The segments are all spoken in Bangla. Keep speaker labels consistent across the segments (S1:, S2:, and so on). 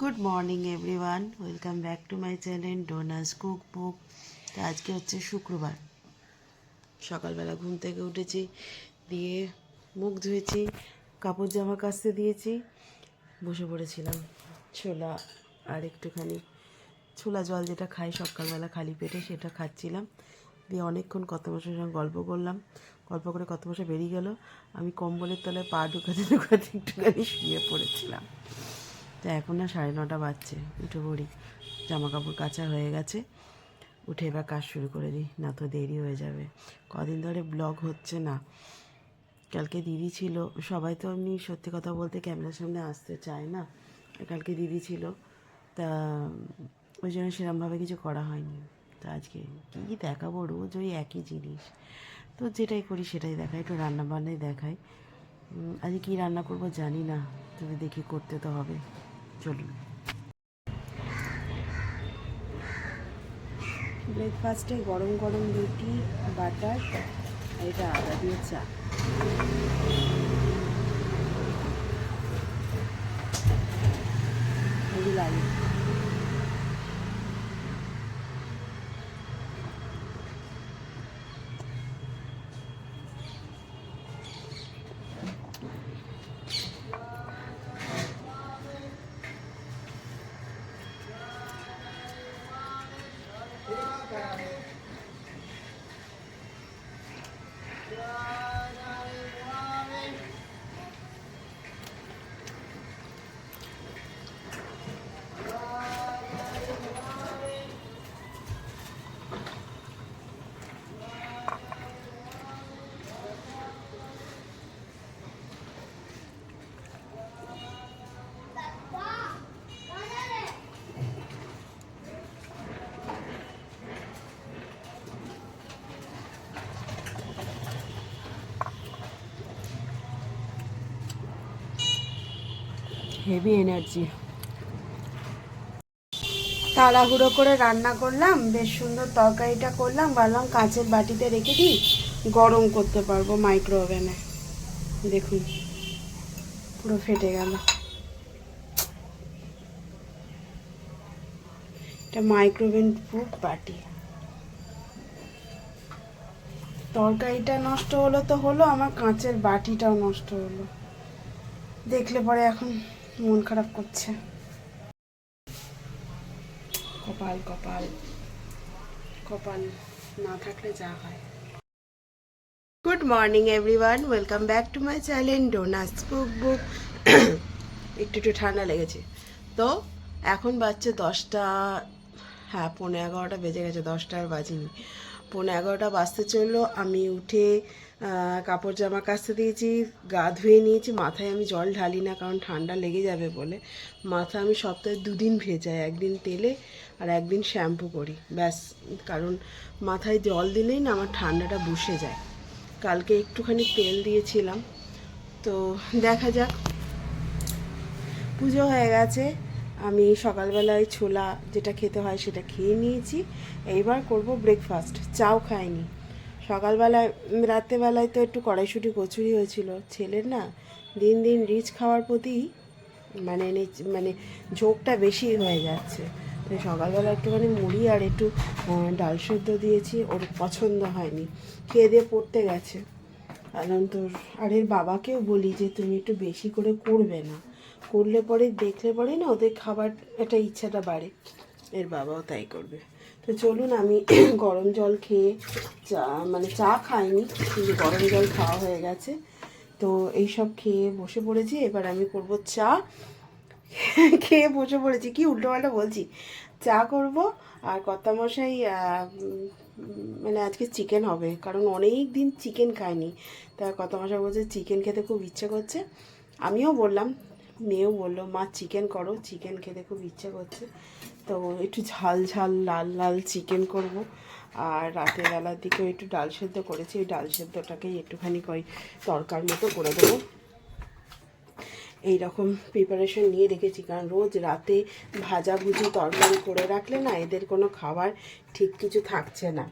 S1: Good morning everyone welcome back to my channel Dona's cook book তো আজকে হচ্ছে শুক্রবার। সকালবেলা ঘুম থেকে উঠেছি, দিয়ে মুখ ধুয়েছি, কাপড় জামা কাচতে দিয়েছি, বসে পড়েছিলাম। ছোলা আর একটুখানি ছোলা জল যেটা খাই সকালবেলা খালি পেটে, সেটা খাচ্ছিলাম। দিয়ে অনেকক্ষণ কত বছর সঙ্গে গল্প করলাম। গল্প করে কত বছর বেরিয়ে গেল, আমি কম্বলের তলায় পা ঢুকাতে ঢুকাতে একটুখানি শুয়ে পড়েছিলাম। তা এখন না সাড়ে নটা বাজছে, উঠে পড়ি। জামা কাপড় কাচা হয়ে গেছে, উঠে এবার কাজ শুরু করে দিই, না তো দেরি হয়ে যাবে। কদিন ধরে ব্লগ হচ্ছে না। কালকে দিদি ছিল, সবাই তো এমনি সত্যি কথা বলতে ক্যামেরার সামনে আসতে চায় না। কালকে দিদি ছিল, তা ওই জন্য সেরমভাবে কিছু করা হয়নি। তা আজকে কী দেখাবো, রোজ ওই একই জিনিস। তো যেটাই করি সেটাই দেখাই, একটু রান্না বান্নাই দেখাই আজকে কী রান্না করব জানি না, তবে দেখি করতে তো হবে। চলুন। ব্রেকফাস্টে গরম গরম রুটি বাটার আর এটা আদা দিয়ে চা। হেভি লাগে হেভি এনার্জি তাড়াহুড়ো করে রান্না করলাম, বেশ সুন্দর তরকারিটা করলাম, ভাবলাম কাঁচের বাটিতে রেখে দিই, গরম করতে পারব মাইক্রো ওভেনে দেখুন, পুরো ফেটে গেল। এটা মাইক্রোওভেন প্রুফ বাটি। তরকারিটা নষ্ট হলো তো হলো, আমার কাঁচের বাটিটাও নষ্ট হলো। দেখলে পরে এখন মন খারাপ করছে। কপাল কপাল। কপাল না থাকলে যা হয়। Good morning everyone welcome back to my channel Dona's cook book একটু একটু ঠান্ডা লেগেছে। তো এখন বাজছে দশটা হ্যাঁ পনেরো এগারোটা বেজে গেছে, দশটা আর বাজিনি। পৌনে এগারোটা বাজতে চলল। আমি উঠে কাপড় জামা কাচতে দিয়েছি, গা ধুয়ে নিয়েছি, মাথায় আমি জল ঢালি না, কারণ ঠান্ডা লেগে যাবে বলে। মাথা আমি সপ্তাহে দুদিন ভেজাই, একদিন তেলে আর একদিন শ্যাম্পু করি। ব্যাস, কারণ মাথায় জল দিলেই না আমার ঠান্ডাটা বসে যায়। কালকে একটুখানি তেল দিয়েছিলাম। তো দেখা যাক। পুজো হয়ে গেছে। আমি সকালবেলায় ছোলা যেটা খেতে হয় সেটা খেয়ে নিয়েছি। এইবার করব ব্রেকফাস্ট চাও খাইনি। সকালবেলায় রাত্রেবেলায় তো একটু কড়াইশুটি, কচুরি হয়েছিল। ছেলের না দিন দিন রিচ খাওয়ার প্রতি মানে মানে ঝোঁকটা বেশি হয়ে যাচ্ছে। তো সকালবেলা একটুখানি মুড়ি আর একটু ডাল সেদ্ধ দিয়েছি, ওর পছন্দ হয়নি। খেয়ে দিয়ে পড়তে গেছে। কারণ তোর, আর এর বাবাকেও বলি যে তুমি একটু বেশি করে করবে না। করলে পরে, দেখলে পরে না ওদের খাবার একটা ইচ্ছাটা বাড়ে। এর বাবাও তাই করবে। তো চলুন আমি গরম জল খেয়ে চা মানে চা খাইনি, কিন্তু গরম জল খাওয়া হয়ে গেছে। তো এইসব খেয়ে বসে পড়েছি। এবার আমি করব চা। খেয়ে বসে পড়েছি। কি উল্টোপাল্টা বলছি? চা করব আর কর্তামশাই মানে আজকে চিকেন হবে, কারণ অনেক দিন চিকেন খাইনি। তা কর্তামশাই বলছে, চিকেন খেতে খুব ইচ্ছে করছে। আমিও বললাম মেয়েও বলল, মা চিকেন করো চিকেন খেতে খুব ইচ্ছে করছে। তো একটু ঝাল ঝাল, লাল লাল চিকেন করব। আর রাতের বেলার দিকেও একটু ডাল সেদ্ধ করেছি, ওই ডাল সেদ্ধটাকেই একটুখানি কই তরকার মতো করে দেবো। এই রকম প্রিপারেশন নিয়ে রেখেছি, কারণ রোজ রাতে ভাজা ভুজি তরকারি করে রাখলে না এদের কোনো খাবার ঠিক কিছু থাকছে না।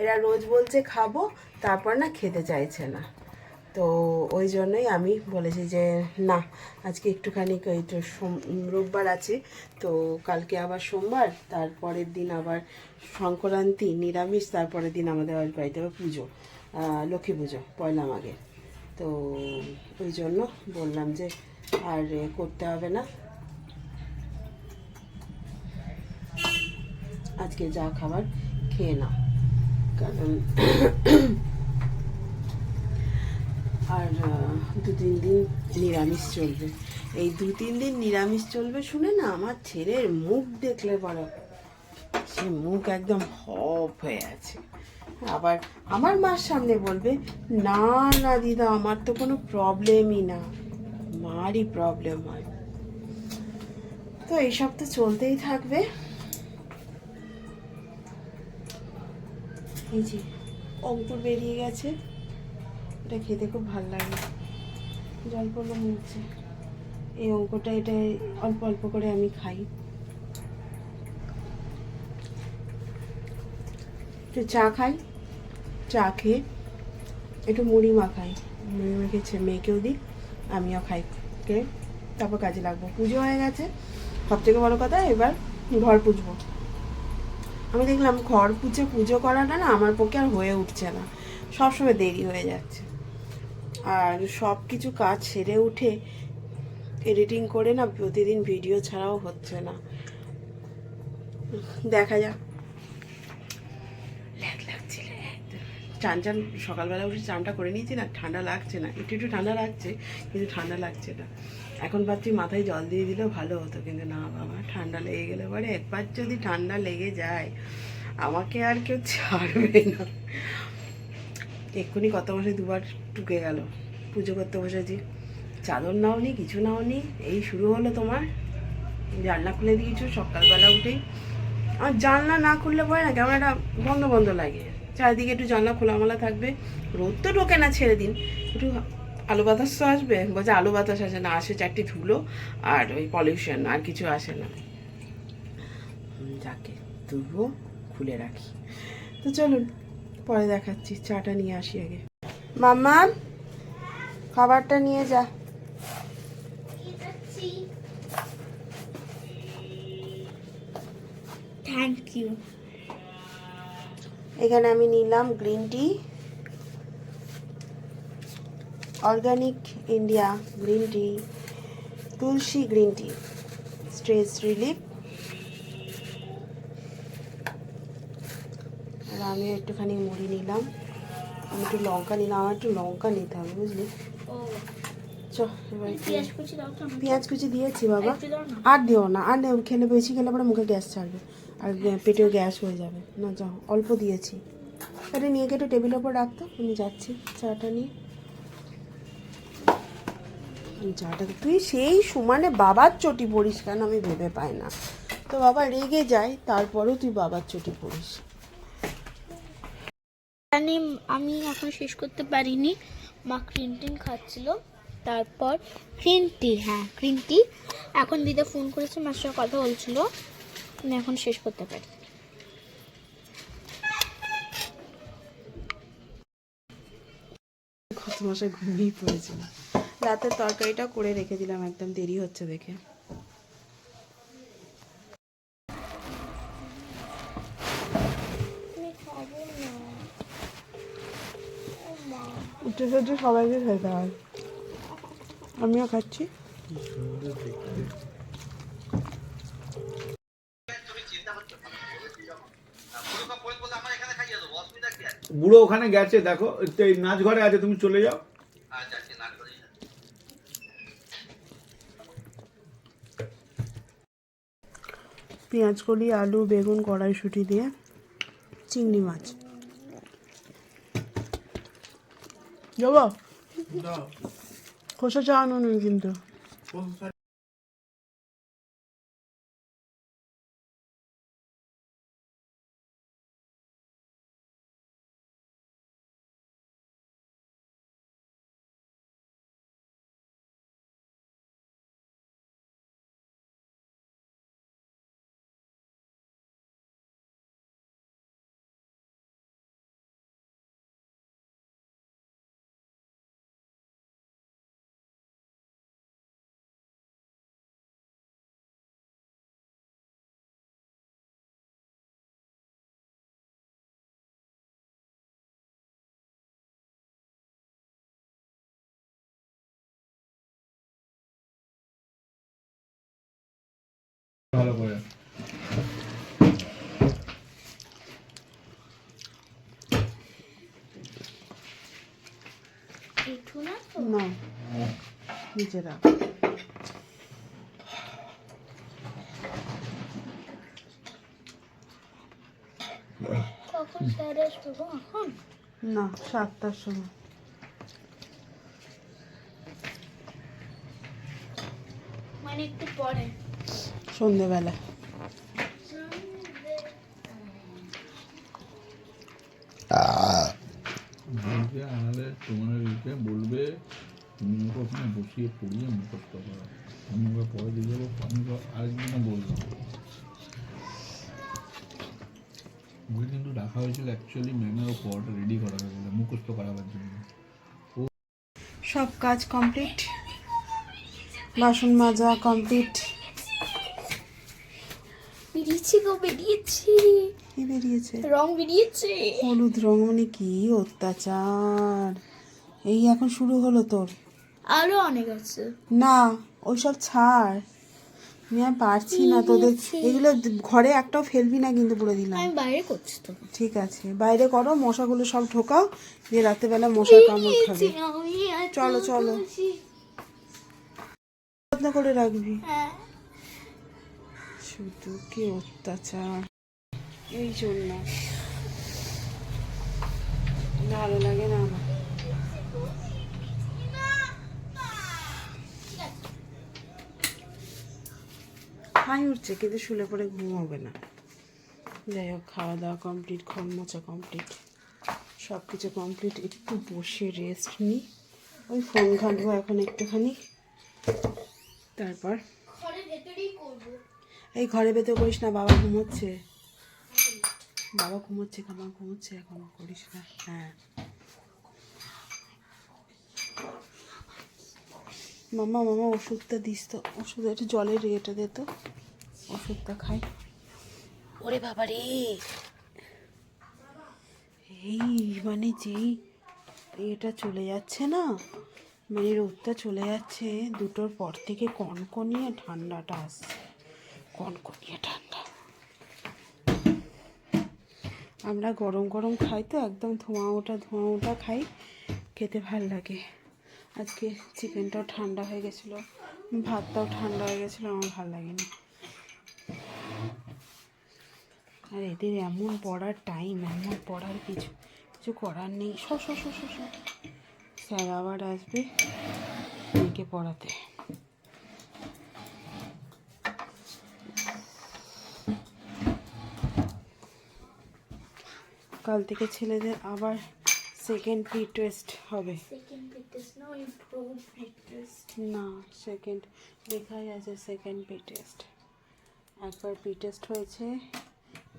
S1: এরা রোজ বলছে খাব, তারপর না খেতে চাইছে না। তো ওই জন্যই আমি বলেছি যে, না, আজকে একটুখানি এই তো রোববার আছে, তো কালকে আবার সোমবার, তারপরের দিন আবার সংক্রান্তি, নিরামিষ, তারপরের দিন আমাদের বাড়িতে আবার পুজো লক্ষ্মী পুজো, পয়লা মাঘের তো ওই জন্য বললাম যে, আর করতে হবে না। আজকে যা খাবার খেয়ে নাও। কারণ আর দু তিন দিন নিরামিষ চলবে। এই দু তিন দিন নিরামিষ চলবে শুনে না আমার ছেলের মুখ দেখলে বড় সে মুখ একদম হপ হয়ে আছে। আবার আমার মার সামনে বলবে, না না, দিদা, আমার তো কোনো প্রবলেমই না। মারই প্রবলেম হয়। তো এইসব তো চলতেই থাকবে। এই যে, অঙ্কুর বেরিয়ে গেছে। এটা খেতে খুব ভালো লাগে। জল পড়ল মুখছে এই অঙ্কটা এটা অল্প অল্প করে আমি খাই। একটু চা খাই। চা খেয়ে একটু মুড়ি মাখাই। মুড়ি মেখে মেয়েকেও দিই, আমিও খাই। কে? তারপর কাজে লাগবো। পুজো হয়ে গেছে। সব থেকে বড় কথা এবার ঘর পুজবো। আমি দেখলাম ঘর পুজো পুজো করাটা না আমার পক্ষে আর হয়ে উঠছে না। সবসময় দেরি হয়ে যাচ্ছে। আর সব কিছু কাজ সেরে উঠে এডিটিং করে না প্রতিদিন ভিডিও ছাড়াও হচ্ছে না। দেখা যাক। চান চান সকালবেলা উঠে চানটা করে নিয়েছি না ঠান্ডা লাগছে না। একটু একটু ঠান্ডা লাগছে কিন্তু ঠান্ডা লাগছে না। এখন ভাবছি মাথায় জল দিয়ে দিলেও ভালো হতো কিন্তু না বাবা ঠান্ডা লেগে গেলে পরে একবার যদি ঠান্ডা লেগে যায় আমাকে আর কেউ ছাড়বে না। এক্ষুনি কত মাসে দুবার টুকে গেল। পুজো করতে বসেছি। চাদর নাও নি কিছু নাও নি এই শুরু হলো তোমার। জানলা খুলে দিয়েছ, সকালবেলা উঠেই। আর জানলা না খুললে পরে না কেমন একটা বন্ধ বন্ধ লাগে। চারিদিকে একটু জানলা খোলামেলা থাকবে। রোদ তো ঢোকে না ছেড়ে দিন। একটু আলু বাতাস তো আসবে। বলছে আলু বাতাস আসে না, আসে চারটি ধুলো আর ওই পলিউশন আর কিছু আসে না। যাকে তবুও খুলে রাখি। তো চলুন পরে দেখাচ্ছি চাটা নিয়ে আসি আগে। মাম্মা খাবারটা নিয়ে যা।
S2: থ্যাংক ইউ
S1: এখানে আমি নিলাম green tea. Organic India green tea Tulsi green tea stress relief. আর আমি একটুখানি মুড়ি নিলাম। আমি একটু লঙ্কা নিলাম আমার একটু লঙ্কা নিতে হবে বুঝলি?
S2: পেঁয়াজ কুচি
S1: দিয়েছি বাবা। আর দিও না আর খেলে বেশি খেলে পরে মুখে গ্যাস ছাড়বে আর পেটেও গ্যাস হয়ে যাবে। না যাও অল্প দিয়েছি। এটা নিয়ে গিয়ে একটু টেবিলের ওপর রাখতো আমি যাচ্ছি চাটা নিয়ে। চাটা তুই সেই সমানে বাবার চটি পড়িস কেন আমি ভেবে পাই না। তো বাবা রেগে যায় তারপরেও তুই বাবার চটি পড়িস।
S2: জানি আমি এখন শেষ করতে পারিনি। মা গ্রিন টি খাচ্ছিল। তারপর গ্রিন টি হ্যাঁ গ্রিন টি এখন দিদা ফোন করেছে, মার সঙ্গে কথা বলছিল। আমি এখন শেষ করতে পারি।
S1: কত মাসে ঘুমিয়েই পড়েছিলাম রাতের তরকারিটা করে রেখে দিলাম, একদম দেরি হচ্ছে দেখে। উঠে উঠে সবাইকে খেতে হয়। আমিও খাচ্ছি।
S3: বুড়ো ওখানে গেছে দেখো এই নাচ ঘরে আছে তুমি চলে যাও।
S1: পেঁয়াজ কলি আলু বেগুন কড়াইশুটি দিয়ে চিংড়ি মাছ। যাব খোসা চা আনুন
S3: ভালো করে।
S2: না
S1: নিচে রাখ।
S2: স্যার আসবে গো? এখন?
S1: না সাতটার সময়।
S2: মানে একটু পরে।
S1: সন্ধেবেলা।
S3: বলবে আনালে বলবে তুমি ওকে ওখানে বসিয়ে পড়িয়ে মুখস্থ করো। আমি ওকে পরে দিয়ে যাব আমি আরেকদিনও বললাম। ওকে কিন্তু রাখা হয়েছিল অ্যাকচুয়ালি ম্যামের ও পড়াটা রেডি মুখস্থ করাবার জন্য।
S1: সব কাজ কমপ্লিট বাসন মাজা কমপ্লিট
S2: বেরিয়েছি গো বেরিয়েছি।
S1: কি বেরিয়েছে?
S2: রং বেরিয়েছে।
S1: হলুদ রং মানে কি? অত্যাচার। এই এখন শুরু হলো তোর?
S2: আরও অনেক আছে।
S1: না ওইসব ছাড়। আমি আর পারছি না তোদের। এগুলো ঘরে একটাও ফেলবি না কিন্তু বলে দিলাম
S2: আমি বাইরে করছি তো।
S1: ঠিক আছে বাইরে করো মশাগুলো সব ঢোকাও দিয়ে রাত্রেবেলা মশার কামড় খাবে। চলো, চলো। যত্ন করে রাখবি।
S2: হ্যাঁ।
S1: শুধু কি অত্যাচার? এই জন্য। ভালো লাগে না আমার। হাই উঠছে, কিন্তু শুলে পরে ঘুম হবে না। যাই হোক, খাওয়া দাওয়া কমপ্লিট ঘর মোচা কমপ্লিট সব কিছু কমপ্লিট একটু বসে রেস্ট নিই ওই ফোন ঘাঁটবো এখন একটুখানি। তারপর এই ঘরে ভেতর করিস না বাবা ঘুমোচ্ছে। বাবা ঘুমোচ্ছে কামা ঘুমোচ্ছে এখন করিস না। হ্যাঁ। মামা মামা ওষুধটা দিস তো। ওষুধ একটু জলের ইয়েটা দে তো। ওষুধটা খাই। ওরে বাবা রে। এই মানে যেই এটা চলে যাচ্ছে না মানে রোদটা চলে যাচ্ছে দুটোর পর থেকে কনকনিয়ে ঠান্ডাটা আসছে। কনকনিয়ে ঠান্ডা। আমরা গরম গরম খাই তো, একদম ধোঁয়া ওটা ধোঁয়া ওটা খাই, খেতে ভালো লাগে। আজকে চিকেনটাও ঠান্ডা হয়ে গেছিল, ভাতটাও ঠান্ডা হয়ে গেছিল, আমার ভালো লাগেনি। আর এদের এমন পড়ার টাইম এমন পড়ার কিছু কিছু করার নেই। স স স স স। স্যার আবার আসবে, মেয়েকে পড়াতে। কাল থেকে ছেলেদের আবার সেকেন্ড প্রি টেস্ট হবে।
S2: সেকেন্ড না
S1: সেকেন্ড লেখাই আছে সেকেন্ড প্রি টেস্ট একবার প্রি টেস্ট হয়েছে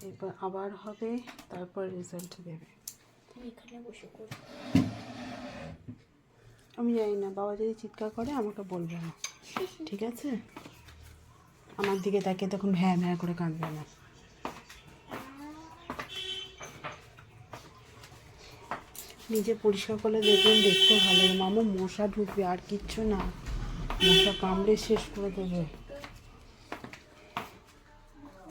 S1: এরপর আবার হবে তারপর রেজাল্ট দেবে। আমি জানি না বাবা যদি চিৎকার করে আমাকে বলবে না। ঠিক আছে? আমার দিকে তাকিয়ে তখন ভ্যা ভ্যা করে কাঁদবে না। নিজে পরিষ্কার করলে দেখবেন দেখতে ভালো লাগে মামা মশা ঢুকবে, আর কিচ্ছু না। মশা কামড়ে শেষ করে দেবে।